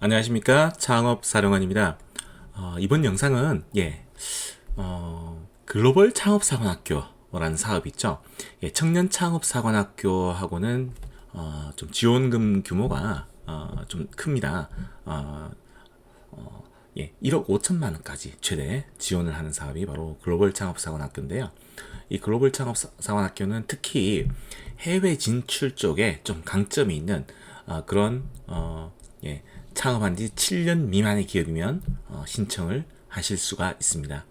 안녕하십니까 창업 사령관입니다. 어, 이번 영상은 예 어, 글로벌 창업 사관학교라는 사업이 있죠. 예, 청년 창업 사관학교하고는 어, 좀 지원금 규모가 어, 좀 큽니다. 어, 어, 예, 1억 5천만 원까지 최대 지원을 하는 사업이 바로 글로벌 창업 사관학교인데요. 이 글로벌 창업 사- 사관학교는 특히 해외 진출 쪽에 좀 강점이 있는 어, 그런 어, 예, 창업한 지 7년 미만의 기업이면 어, 신청을 하실 수가 있습니다.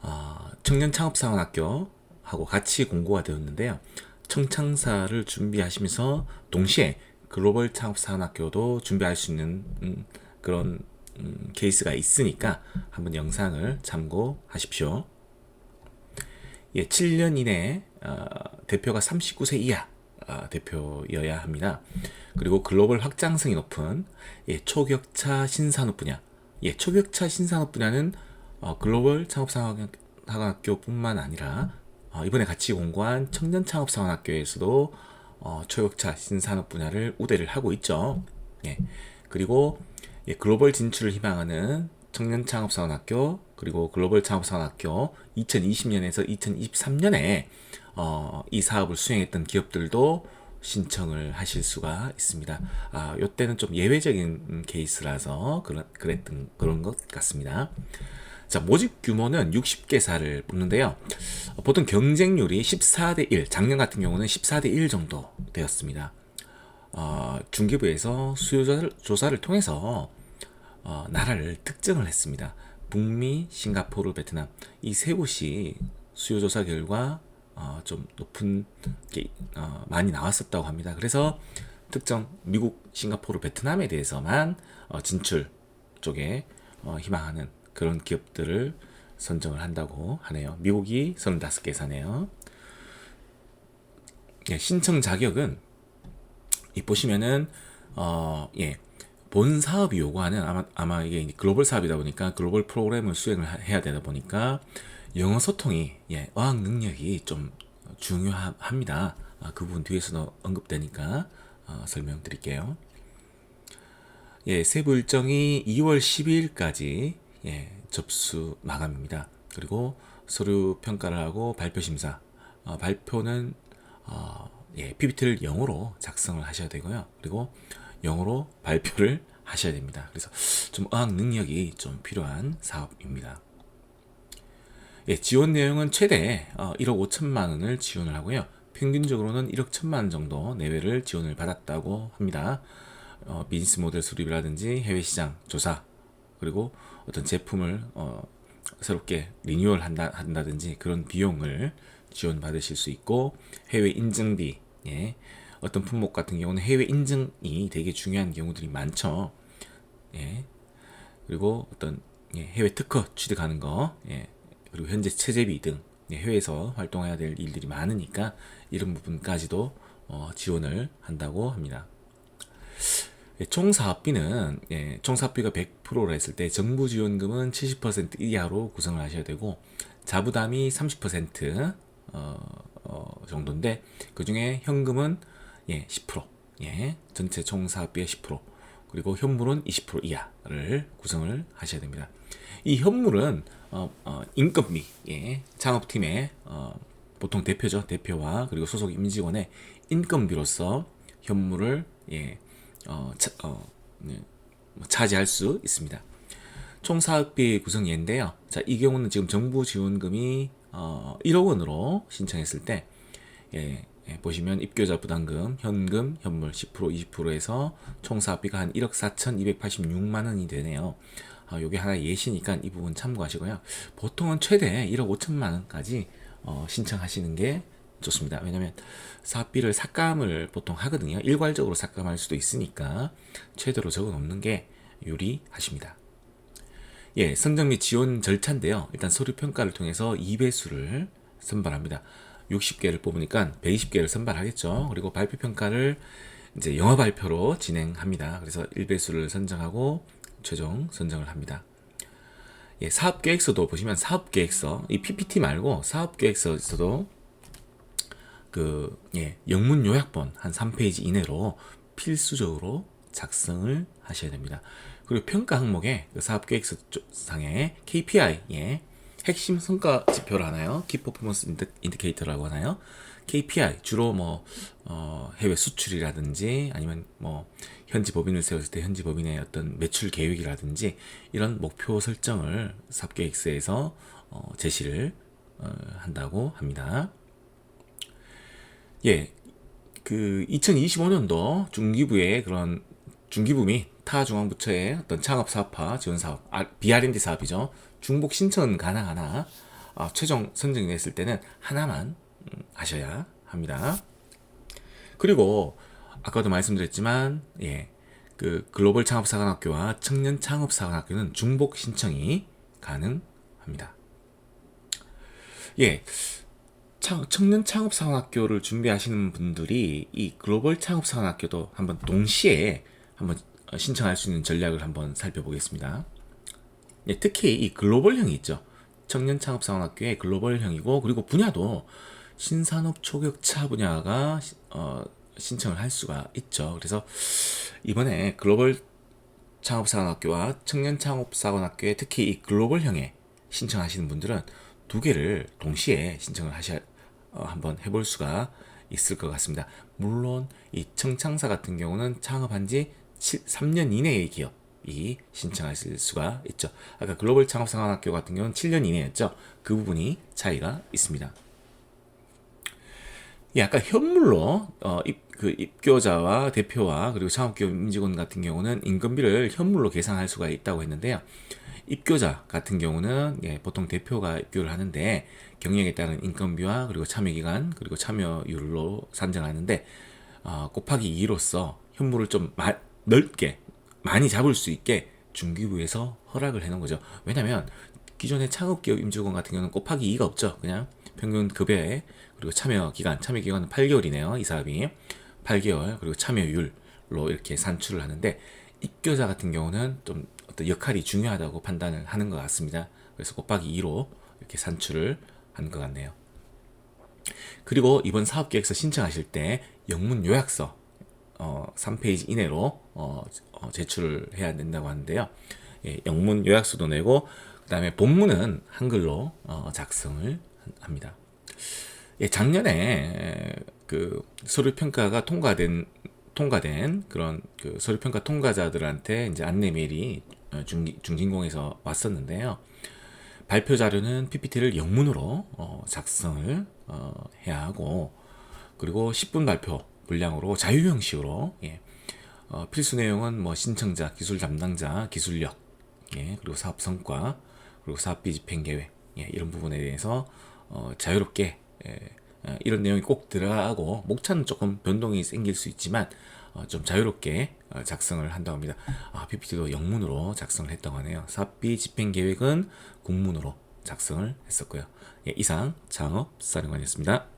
어, 청년 창업 사관학교 하고 같이 공고가 되었는데요. 청창사를 준비하시면서 동시에 글로벌 창업 사관학교도 준비할 수 있는 음, 그런 음, 케이스가 있으니까 한번 영상을 참고하십시오. 예, 7년 이내에 어, 대표가 39세 이하 어, 대표여야 합니다. 그리고 글로벌 확장성이 높은 예, 초격차 신산업 분야. 예, 초격차 신산업 분야는 어, 글로벌 창업사관학교뿐만 아니라 어, 이번에 같이 공고한 청년 창업사관학교에서도 어, 초격차 신산업 분야를 우대를 하고 있죠. 예, 그리고 예, 글로벌 진출을 희망하는 청년 창업사관학교 그리고 글로벌 창업사관학교 2020년에서 2023년에 어, 이 사업을 수행했던 기업들도 신청을 하실 수가 있습니다. 아, 요때는 좀 예외적인 케이스라서 그런, 그랬던 그런 것 같습니다. 자, 모집 규모는 60개사를 뽑는데요. 어, 보통 경쟁률이 14대 1, 작년 같은 경우는 14대 1 정도 되었습니다. 어, 중기부에서 수요 조사를, 조사를 통해서 어, 나라를 특정을 했습니다. 북미, 싱가포르, 베트남 이 세 곳이 수요 조사 결과 어, 좀 높은 게 어, 많이 나왔었다고 합니다. 그래서 특정 미국, 싱가포르, 베트남에 대해서만 어, 진출 쪽에 어, 희망하는 그런 기업들을 선정을 한다고 하네요. 미국이 35개 사네요. 예, 신청 자격은 이 보시면은 어, 예. 본 사업이 요구하는 아마 아마 이게 글로벌 사업이다 보니까 글로벌 프로그램을 수행을 하- 해야 되다 보니까 영어 소통이 예, 어학 능력이 좀 중요합니다. 아, 그 부분 뒤에서도 언급되니까 어, 설명드릴게요. 예, 세부 일정이 2월 12일까지 예, 접수 마감입니다. 그리고 서류 평가를 하고 발표 심사. 어, 발표는 어, 예, PPT를 영어로 작성을 하셔야 되고요. 그리고 영어로 발표를 하셔야 됩니다. 그래서 좀 어학 능력이 좀 필요한 사업입니다. 예, 지원 내용은 최대 어, 1억 5천만 원을 지원을 하고요. 평균적으로는 1억 1천만 원 정도 내외를 지원을 받았다고 합니다. 어, 비즈니스 모델 수립이라든지 해외 시장 조사 그리고 어떤 제품을 어, 새롭게 리뉴얼 한다, 한다든지 그런 비용을 지원 받으실 수 있고 해외 인증비 예. 어떤 품목 같은 경우는 해외 인증이 되게 중요한 경우들이 많죠. 예. 그리고 어떤 예, 해외 특허 취득하는 거, 예, 그리고 현재 체제비 등 예, 해외에서 활동해야 될 일들이 많으니까 이런 부분까지도 어, 지원을 한다고 합니다. 예, 총 사업비는 예, 총 사업비가 100%로 했을 때 정부 지원금은 70% 이하로 구성을 하셔야 되고 자부담이 30% 어, 어, 정도인데 그 중에 현금은 예, 10% 예, 전체 총 사업비의 10% 그리고 현물은 20% 이하를 구성을 하셔야 됩니다. 이 현물은 어, 어, 인건비 예, 창업팀의 어, 보통 대표죠 대표와 그리고 소속 임직원의 인건비로서 현물을 예, 어, 차, 어, 네, 뭐 차지할 수 있습니다. 총 사업비 구성 예인데요. 자, 이 경우는 지금 정부 지원금이 어, 1억 원으로 신청했을 때 예, 예, 보시면 입교자 부담금, 현금, 현물 10% 20%에서 총 사업비가 한 1억 4,286만 원이 되네요. 아, 요게 하나 예시니까 이 부분 참고하시고요. 보통은 최대 1억 5천만 원까지 어, 신청하시는 게 좋습니다. 왜냐면 사업비를 삭감을 보통 하거든요. 일괄적으로 삭감할 수도 있으니까 최대로 적어 놓는 게 유리하십니다. 예, 선정 및 지원 절차인데요. 일단 서류 평가를 통해서 2배수를 선발합니다. 60개를 뽑으니까 120개를 선발하겠죠. 그리고 발표 평가를 이제 영어 발표로 진행합니다. 그래서 1배수를 선정하고 최종 선정을 합니다. 예, 사업 계획서도 보시면 사업 계획서 이 PPT 말고 사업 계획서에서도 그 예, 영문 요약본 한 3페이지 이내로 필수적으로 작성을 하셔야 됩니다. 그리고 평가 항목에 그 사업 계획서 상에 KPI에 핵심 성과 지표를 하나요? 키 퍼포먼스 인디케이터라고 하나요? KPI 주로 뭐 어, 해외 수출이라든지 아니면 뭐 현지 법인을 세웠을 때 현지 법인의 어떤 매출 계획이라든지 이런 목표 설정을 사업 계획서에서 어, 제시를 어, 한다고 합니다. 예, 그 2025년도 중기부의 그런 중기부 및타 중앙부처의 어떤 창업 사업화 지원 사업, 아, BRMD 사업이죠. 중복 신청 가능하나 아, 최종 선정이 됐을 때는 하나만 음, 하셔야 합니다. 그리고 아까도 말씀드렸지만 예, 그 글로벌 창업사관학교와 청년 창업사관학교는 중복 신청이 가능합니다. 예, 청년 창업사관학교를 준비하시는 분들이 이 글로벌 창업사관학교도 한번 동시에 한번 신청할 수 있는 전략을 한번 살펴보겠습니다. 예, 특히 이 글로벌형이 있죠. 청년 창업사관학교의 글로벌형이고 그리고 분야도 신산업 초격차 분야가 어, 신청을 할 수가 있죠. 그래서 이번에 글로벌 창업사관학교와 청년 창업사관학교에 특히 이 글로벌형에 신청하시는 분들은 두 개를 동시에 신청을 하셔 어, 한번 해볼 수가 있을 것 같습니다. 물론 이 청창사 같은 경우는 창업한 지 7, 3년 이내의 기업이 신청하실 수가 있죠. 아까 글로벌 창업상학교 같은 경우는 7년 이내였죠. 그 부분이 차이가 있습니다. 예, 아까 현물로 어, 입, 그 입교자와 대표와 그리고 창업기업 임직원 같은 경우는 인건비를 현물로 계산할 수가 있다고 했는데요. 입교자 같은 경우는 예, 보통 대표가 입교를 하는데 경력에 따른 인건비와 그리고 참여 기간 그리고 참여율로 산정하는데 어, 곱하기 2로서 현물을 좀 마, 넓게 많이 잡을 수 있게 중기부에서 허락을 해놓은 거죠. 왜냐하면 기존의 창업기업 임직원 같은 경우는 곱하기 2가 없죠. 그냥 평균 급여에 그리고 참여 기간, 참여 기간은 8개월이네요. 이 사업이 8개월 그리고 참여율로 이렇게 산출을 하는데 입교자 같은 경우는 좀 어떤 역할이 중요하다고 판단을 하는 것 같습니다. 그래서 곱하기 2로 이렇게 산출을 한 것 같네요. 그리고 이번 사업계획서 신청하실 때 영문 요약서 어, 3페이지 이내로 어, 어, 제출을 해야 된다고 하는데요. 예, 영문 요약서도 내고 그 다음에 본문은 한글로 어, 작성을 합니다. 예, 작년에 그 서류 평가가 통과된 통과된 그런 그 서류 평가 통과자들한테 이제 안내 메일이 어, 중, 중진공에서 왔었는데요. 발표 자료는 PPT를 영문으로 어, 작성을 어, 해야 하고 그리고 10분 발표 분량으로 자유 형식으로 예. 어, 필수 내용은 뭐 신청자, 기술 담당자, 기술력, 예. 그리고 사업 성과, 그리고 사업비 집행 계획 예. 이런 부분에 대해서 어, 자유롭게 예. 어, 이런 내용이 꼭 들어가고 목차는 조금 변동이 생길 수 있지만 어, 좀 자유롭게 어, 작성을 한다고 합니다. 아, PPT도 영문으로 작성을 했다고 하네요. 사업비 집행 계획은 국문으로 작성을 했었고요. 예, 이상 창업 사령관이었습니다.